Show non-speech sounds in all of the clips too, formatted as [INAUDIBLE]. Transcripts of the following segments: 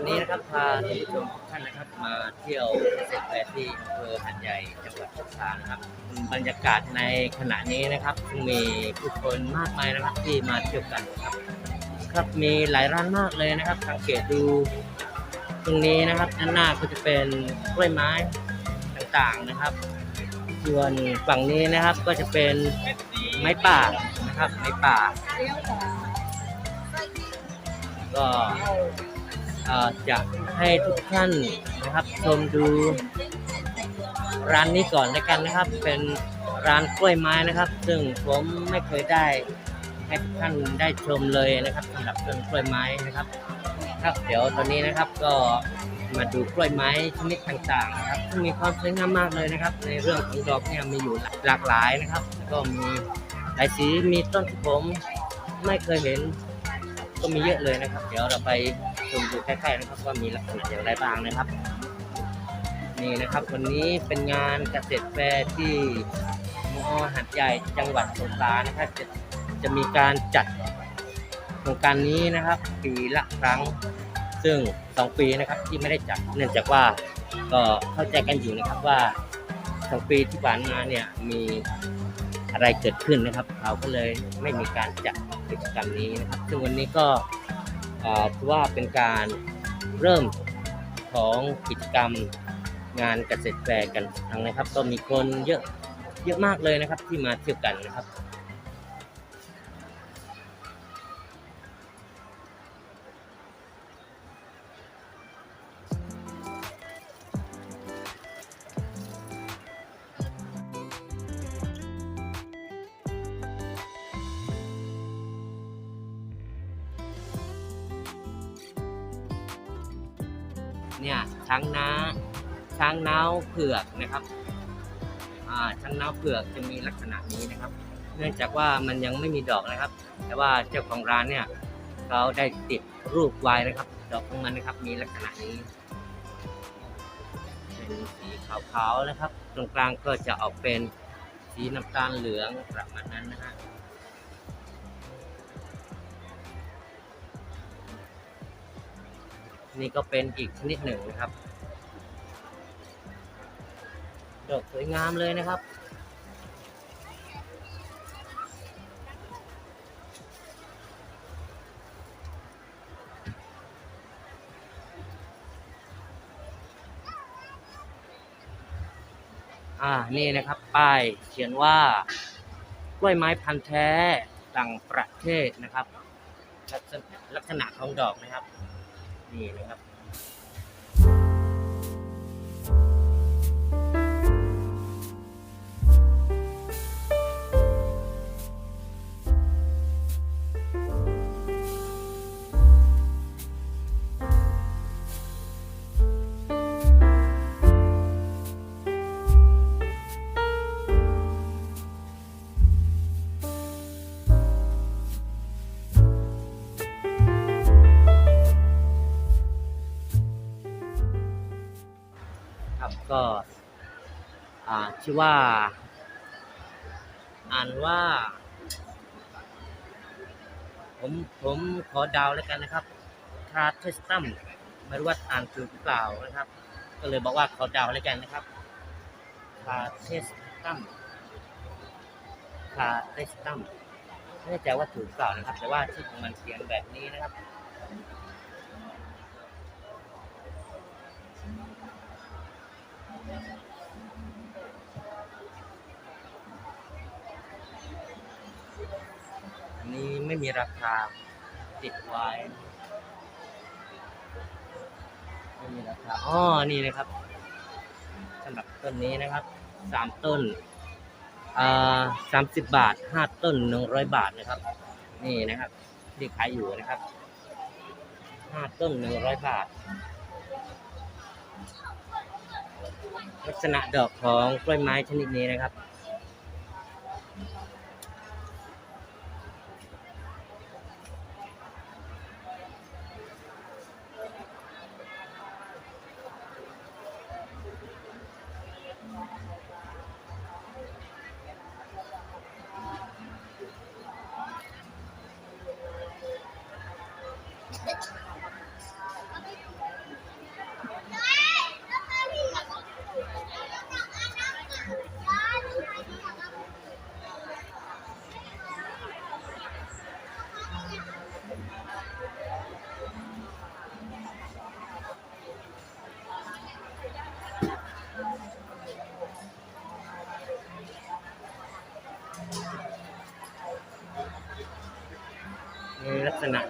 วันนี้นะครับพาท่านผู้ชมทุกท่านนะครับ มาเที่ยวเกษตรแฟร์ที่อำเภอหัดใหญ่จังหวัดสงขลานะครับ บรรยากาศในขณะนี้นะครับซึ่งมีผู้คนมากมายนะครับที่มาเที่ยวกันนะครับ ครับมีหลายร้านมากเลยนะครับ สังเกตดูตรงนี้นะครับด้านหน้าก็จะเป็นกล้วยไม้ต่างๆนะครับ ส่วนฝั่งนี้นะครับก็จะเป็นไม้ป่านะครับไม้ป่า ก็ จะให้ทุกท่านนะครับชมดูร้านนี้ก่อนแล้วกันนะครับ เป็นร้านกล้วยไม้นะครับ ซึ่งผมไม่เคยได้ให้ทุกท่านได้ชมเลยนะครับสำหรับต้นกล้วยไม้นะครับ ครับเดี๋ยวตอนนี้นะครับก็มาดูกล้วยไม้ชนิดต่างๆนะครับซึ่งมีความสวยงามมากเลยนะครับ ในเรื่องของดอกเนี่ยมีอยู่หลากหลายนะครับ ก็มีหลายสีมีต้นที่ผมไม่เคยเห็นก็มีเยอะเลยนะครับ เดี๋ยวเราไป ชมดูใกล้ๆนะครับว่ามีลักษณะอย่างไรบ้างนะครับ นี่นะครับวันนี้เป็นงานเกษตรแฟร์ที่มอหัดใหญ่จังหวัดสงขลานะครับจะจะมีการจัดโครงการนี้นะครับ ปีละครั้งซึ่งสองปีนะครับที่ไม่ได้จัดเนื่องจากว่าก็เข้าใจกันอยู่นะครับว่าสองปีที่ผ่านมาเนี่ยมีอะไรเกิดขึ้นนะครับ เราก็เลยไม่มีการจัดกิจกรรมนี้นะครับ ซึ่งวันนี้ก็ ถือว่าเป็นการเริ่มของกิจกรรมงานเกษตรแฟร์กันทั้งนะครับ ก็มีคนเยอะเยอะมากเลยนะครับที่มาเที่ยวกันนะครับ ผือกนะครับช้างน้าเผือกจะมีลักษณะนี้นะครับ เนื่องจากว่ามันยังไม่มีดอกนะครับ แต่ว่าเจ้าของร้านเนี่ยเขาได้ติดรูปไว้นะครับ ดอกของมันนะครับมีลักษณะนี้เป็นสีขาวๆนะครับ ตรงกลางก็จะออกเป็นสีน้ำตาลเหลืองประมาณนั้นนะฮะนี่ก็เป็นอีกชนิดหนึ่งนะครับ ดอกสวยงามเลยนะครับ อ่า นี่นะครับ ป้ายเขียนว่ากล้วยไม้พันธุ์แท้ต่างประเทศนะครับ ลักษณะของดอกนะครับ นี่นะครับ ชื่อว่า อ่านว่า ผมผมขอดาวแล้วกันนะครับทราเทสตัมไม่รู้ว่าอ่านถูกหรือเปล่านะครับ ก็เลยบอกว่าขอดาวแล้วกันนะครับทราเทสตัมทราเทสตัมไม่แน่ใจว่าถูกหรือเปล่านะครับ แต่ว่าชื่อของมันเขียนแบบนี้นะครับ นี้ไม่มีราคาติดไว้ไม่มีราคาอ๋อนี่นะครับสำหรับต้นนี้นะครับสามต้นอ่าสามสิบบาทห้าต้นหนึ่งร้อยบาทนะครับ นี่นะครับที่ขายอยู่นะครับห้าต้นหนึ่งร้อยบาท ลักษณะดอกของกล้วยไม้ชนิดนี้นะครับ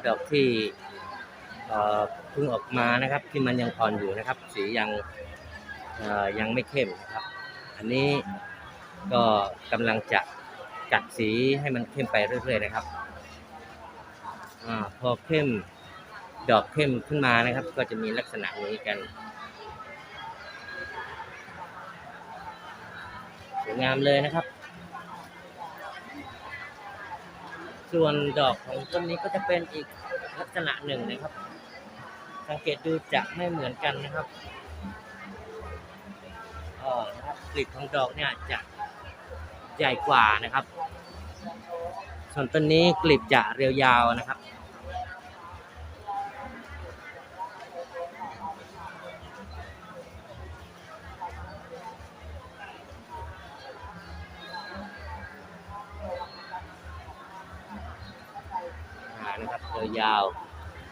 ดอกที่เพิ่งออกมานะครับ ที่มันยังอ่อนอยู่นะครับ สียังยังไม่เข้มนะครับ อันนี้ก็กำลังจะจัดสีให้มันเข้มไปเรื่อย ๆ นะครับอพอเข้มดอกเข้มขึ้นมานะครับ ก็จะมีลักษณะนี้กันสวยงามเลยนะครับ ส่วนดอกของต้นนี้ก็จะเป็นอีกลักษณะหนึ่งนะครับ สังเกตดูจะไม่เหมือนกันนะครับออนะครับกลีบของดอกเนี่ยจะใหญ่กว่านะครับ ส่วนต้นนี้กลีบจะเรียวยาวนะครับ ยาว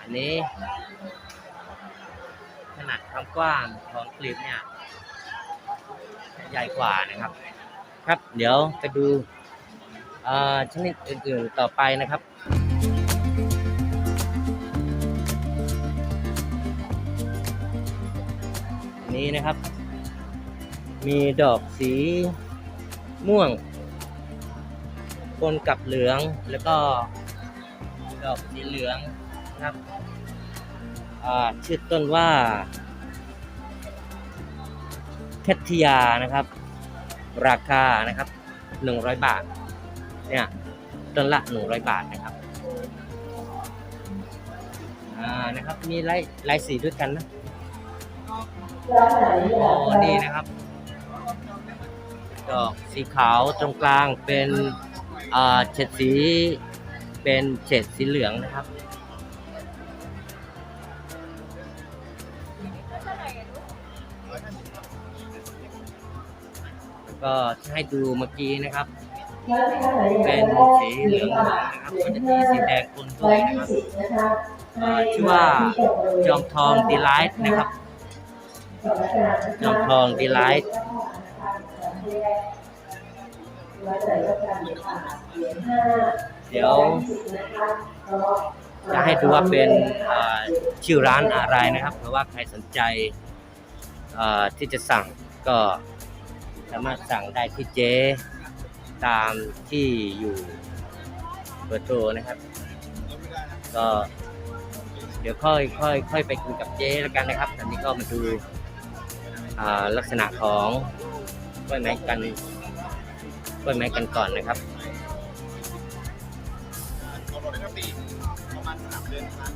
อันนี้ ขนาดความกว้างของคลิปเนี่ย ใหญ่กว่านะครับ ครับเดี๋ยวไปดูอ่าชนิดอื่นๆต่อไปนะครับนนี้นะครับ มีดอกสีม่วงปนกับเหลืองแล้วก็ ดอกสีเหลืองนะครับชื่อต้นว่าแคทยานะครับ ราคานะครับ100บาทเนี่ยต้นละ100บาทนะครับอ่านะครับมีลายลายสีด้วยกันนะโอ้นี่นะครับ ดอกสีขาวตรงกลางเป็นเฉดสี เป็นเฉดสีเหลืองนะครับแล้วก็ให้ดูเมื่อกี้นะครับ เป็นสีเหลืองนะครับก็จะมีสีแดงปนด้วยนะครับชื่อว่าจอมทองดีไลท์นะครับจอมทองดีไลท์ห้า เดี๋ยวจะให้ดูว่าเป็นชื่อร้านอะไรนะครับเพราะว่าใครสนใจที่จะสั่งก็สามารถสั่งได้ที่เจ๊ตามที่อยู่เบอร์โทรนะครับ ก็เดี๋ยวค่อยค่อยค่อยไปคุยกับเจ๊แล้วกันนะครับตอนนี้ก็มาดูลักษณะของกล้วยไม้กันกล้วยไม้กันก่อนนะครับ กำหนดให้ปีประมาณสามเดือนครับ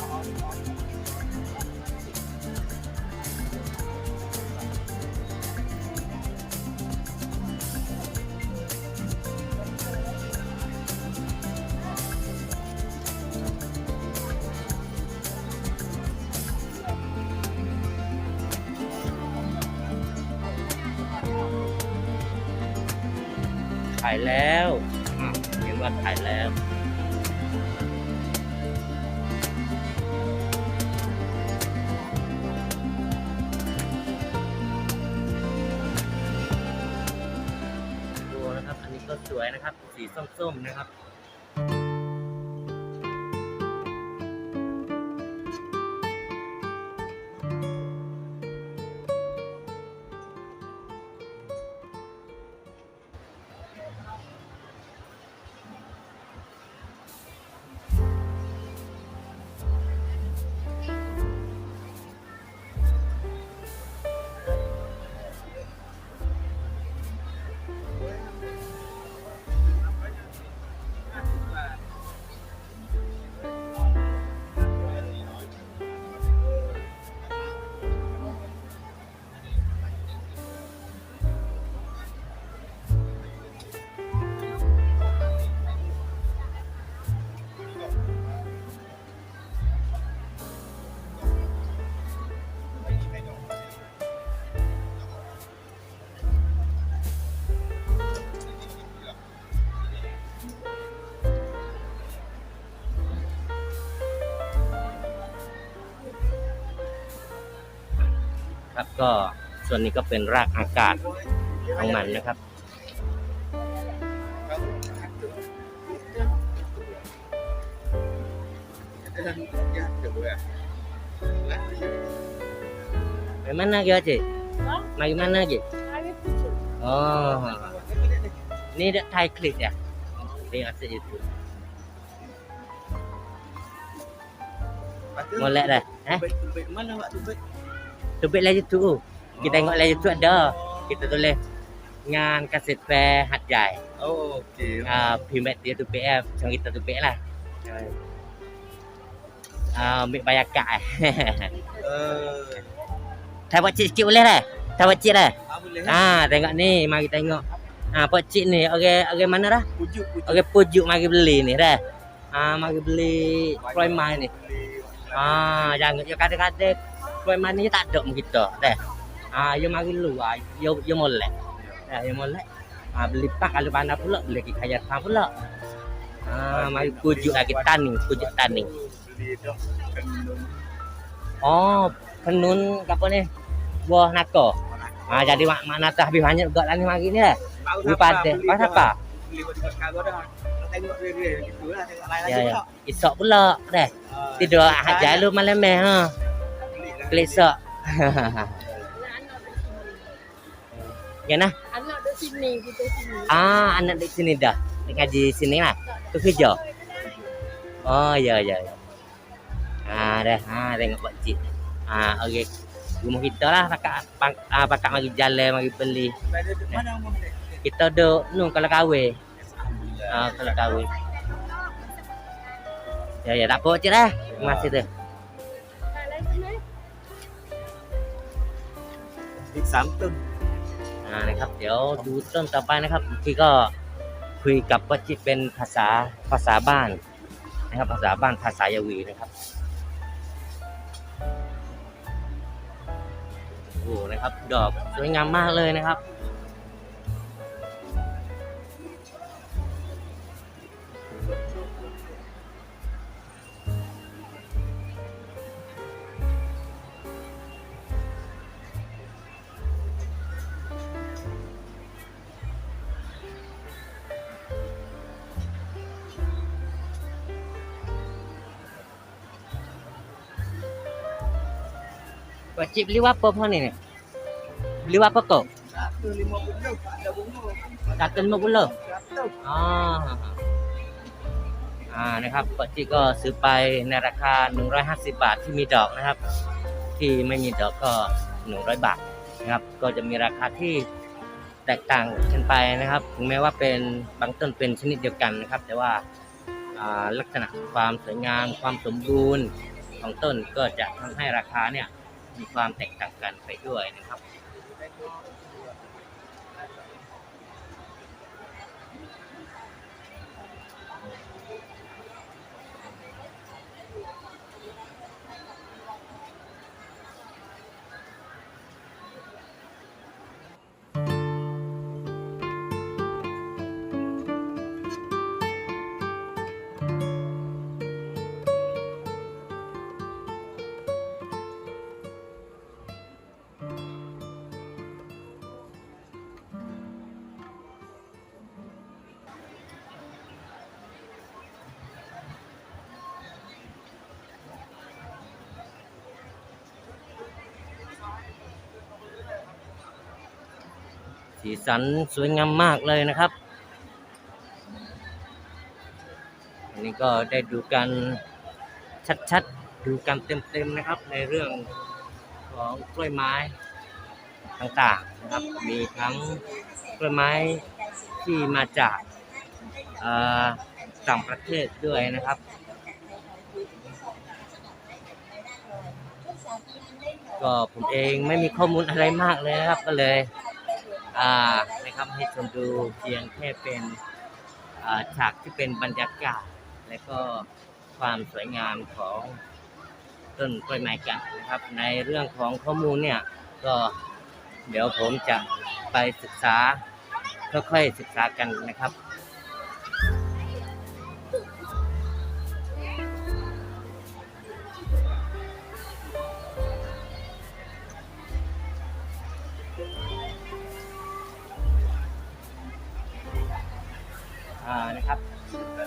อ๋อายแล้วอะเห็นว่าถ่ายแล้วดูนะครับ อันนี้ก็สวยนะครับ สีส้มๆนะครับ ก็ส่วนนี้ก็เป็นรากอากาศของมันนะครับ Dari mana dia cik? Hah? Mari mana cik? Hari tujuh. Oh, ni dah Thai klik ya? Dia rasa itu. Molek dah. Eh? Mana Pak Tubik? Tubik lagi tu. Kita tengok lagi tu ada. Kita tulis ngan kaset fair Hat Jai. Oh, okey. Ah, pimet dia tu PF, macam kita tu PF lah. Ah, ambil bayar kad eh. [LAUGHS] Eh, Thai buat cik sikit boleh dah? Thai buat cik dah? ah boleh. Ah, tengok ni, mari tengok. Ah, pak cik ni, okey, okey mana dah? Pujuk pujuk. Okey, pujuk mari beli ni dah. Ah, mari beli Mai ni. Ah, jangan yo kadang-kadang Kroy Mai ni tak ada mu kita dah. Ah, yo mari lu ah, yo yo molek. Yo molek. Ah, beli pak kalau pandai pula beli ki kaya tam pula. Ah, mari pujuk lagi tani, pujuk tani. Oh, penun apa ni? Buah nako. Ah, jadi mak mak nata habis banyak juga lah ni mari ni. Baru Lu pada. Pas apa? Beli buat dekat kargo dah. Tengok dia gitu lah. Tengok lain Ya, ya. Esok pula dah. Ah, Tidur ahad jalu malam ha. Di sini. ya nah. Anak di sini, kita sini. Ah, anak di sini dah. Dia ngaji sini lah. Tu kerja. Oh, ya ya. ya. Ah, dah. Ah, tengok pak cik. Ah, okey. Rumah kita lah pakak pak, ah, pakak mari jalan mari beli. Dia? Kita duk nu kalau kahwin. Ah, kalau kahwin. Ya ya tak apa cik dah. Terima kasih tu. สามต้นอ่านะครับ เดี๋ยวดูต้นต่อไปนะครับที่ก็คุยกับป้าจิตเป็นภาษาภาษาบ้านนะครับ ภาษาบ้านภาษายาวีนะครับโอ้โหนะครับ ดอกสวยงามมากเลยนะครับ Pak Cik beli apa pun ni ni? Beli apa kau? satu lima puluh ada bunga Satu lima puluh. satu อ๋ออ่านะครับปกติก็ซื้อไปในราคา 150 บาทที่มีดอกนะครับ ที่ไม่มีดอกก็ 100 บาทนะครับ ก็จะมีราคาที่แตกต่างกันไปนะครับถึงแม้ว่าเป็นบางต้นเป็นชนิดเดียวกันนะครับ แต่ว่าอ่าลักษณะความสวยงามความสมบูรณ์ของต้นก็จะทำให้ราคาเนี่ย มีความแตกต่างกันไปด้วยนะครับ สีสันสวยงามมากเลยนะครับอันนี้ก็ได้ดูกันชัดๆ ดูกันเต็มๆนะครับ ในเรื่องของกล้วยไม้ต่างๆนะครับ มีทั้งกล้วยไม้ที่มาจากต่างประเทศด้วยนะครับก็ผมเองไม่มีข้อมูลอะไรมากเลยนะครับก็เลย นะครับให้ชมดูเพียงแค่เป็นฉากที่เป็นบรรยากาศ และก็ความสวยงามของต้นกล้วยไม้กันนะครับ ในเรื่องของข้อมูลเนี่ยก็เดี๋ยวผมจะไปศึกษาค่อยๆศึกษากันนะครับ อ่านะครับ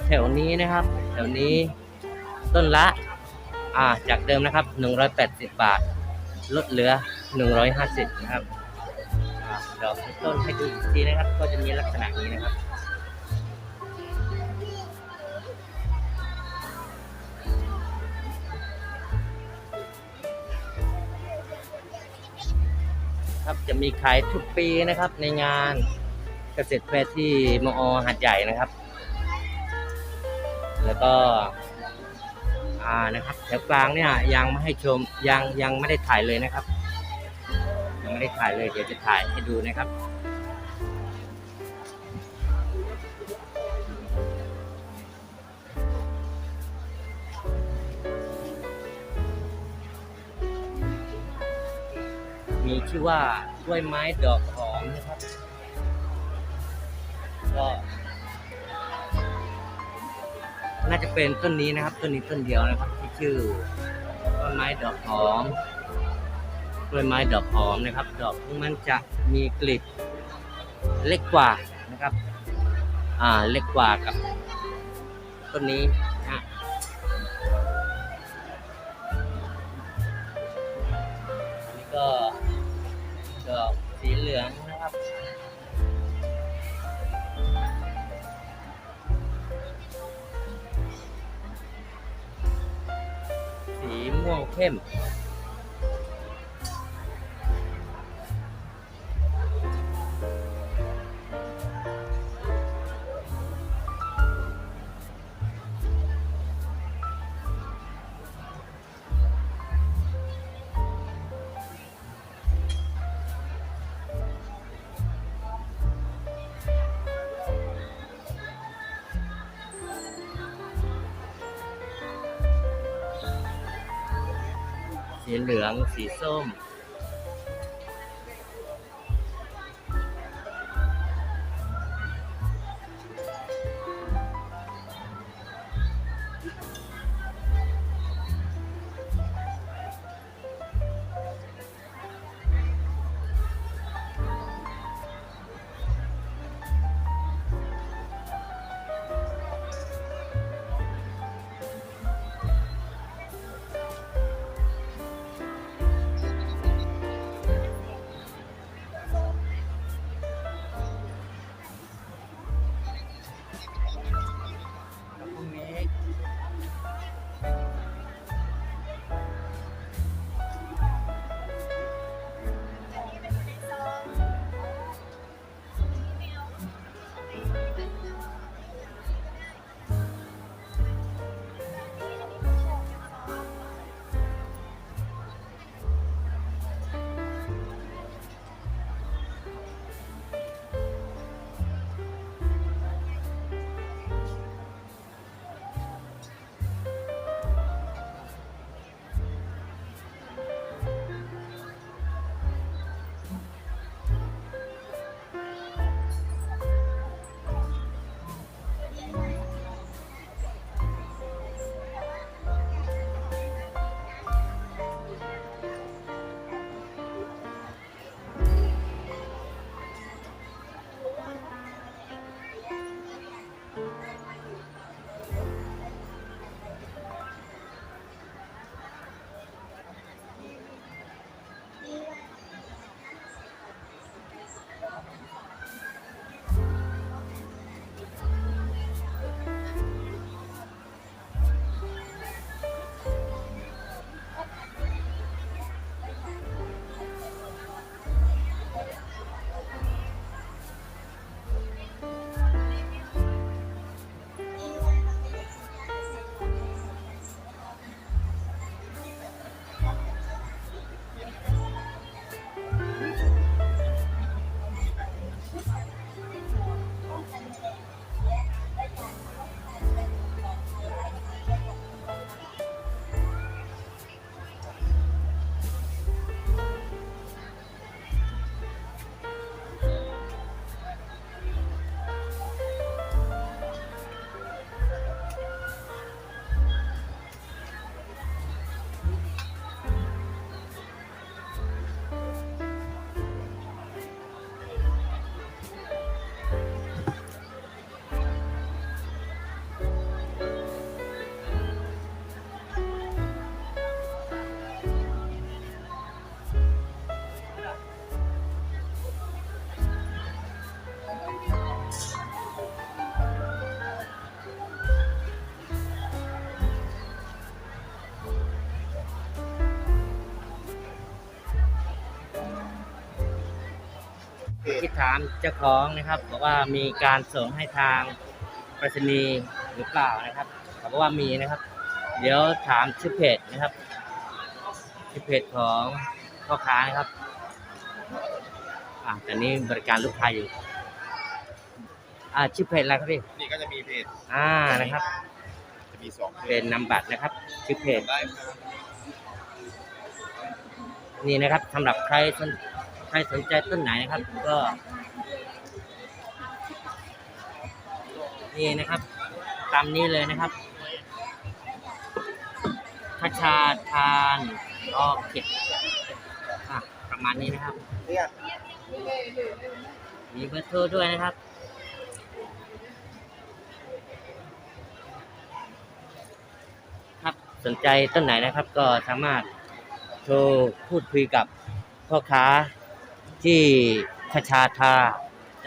แถวนี้นะครับ แถวนี้ต้นละอ่าจากเดิมนะครับ 180 บาท ลดเหลือ 150 นะครับอดอกต้นให้ดูอีกทีนะครับ ก็จะมีลักษณะนี้นะครับครับจะมีขายทุกปีนะครับในงาน เกษตรแฟร์ที่มอหัดใหญ่นะครับ แล้วก็อ่านะครับแถวกลางเนี่ยยังไม่ให้ชมยังยังไม่ได้ถ่ายเลยนะครับ ยังไม่ได้ถ่ายเลยเดี๋ยวจะถ่ายให้ดูนะครับมีชื่อว่ากล้วยไม้ดอกห ก็น่าจะเป็นต้นนี้นะครับ ต้นนี้ต้นเดียวนะครับ ที่ชื่อต้นไม้ดอกหอมกล้วยไม้ดอกหอมนะครับ ดอกมันจะมีกลีบเล็กกว่านะครับ อ่าเล็กกว่ากับต้นนี้นะฮะอันนี้ก็ดอกสีเหลือง ม่วงเข้ม เหลือง สีส้ม ถามเจ้าของนะครับบอกว่ามีการส่งให้ทางไปรษณีย์หรือเปล่านะครับเขาบอกว่ามีนะครับ เดี๋ยวถามชื่อเพจนะครับชื่อเพจของพ่อค้านะครับอ่าตอนนี้บริการลูกค้าอยู่อ่าชื่อเพจอะไรครับพี่นี่ก็จะมีเพจอ่านะครับ จะมีสองเพเป็จนนำบัตรนะครับ ชื่อเพจ ได้ครับ นี่นะครับสำหรับใครสนใครสนใจต้นไหนนะครับ ก็ นี่นะครับ ตามนี้เลยนะครับคชาทานออคิดอะประมาณนี้นะครับ มีเบอร์โทรด้วยนะครับครับสนใจต้นไหนนะครับก็สามารถโทรพูดคุยกับพ่อค้าที่คชาทา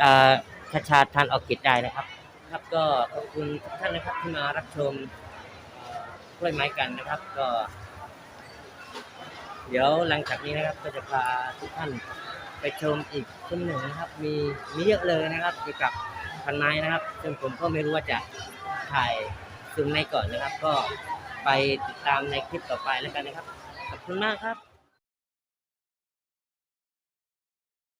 เอ่อคชาทานออกกิจได้นะครับ ครับ ก็ขอบคุณทุกท่านนะครับที่มารับชมกล้วยไม้กันนะครับ ก็ เดี๋ยวหลังจากนี้นะครับ ก็จะพาทุกท่านไปชมอีกต้นหนึ่งนะครับ มีมีเยอะเลยนะครับเกี่ยวกับพันไม้นะครับซึ่งผมก็ไม่รู้ว่าจะถ่ายซูมในก่อนนะครับ ก็ไปติดตามในคลิปต่อไปแล้วกันนะครับขอบคุณมากครับ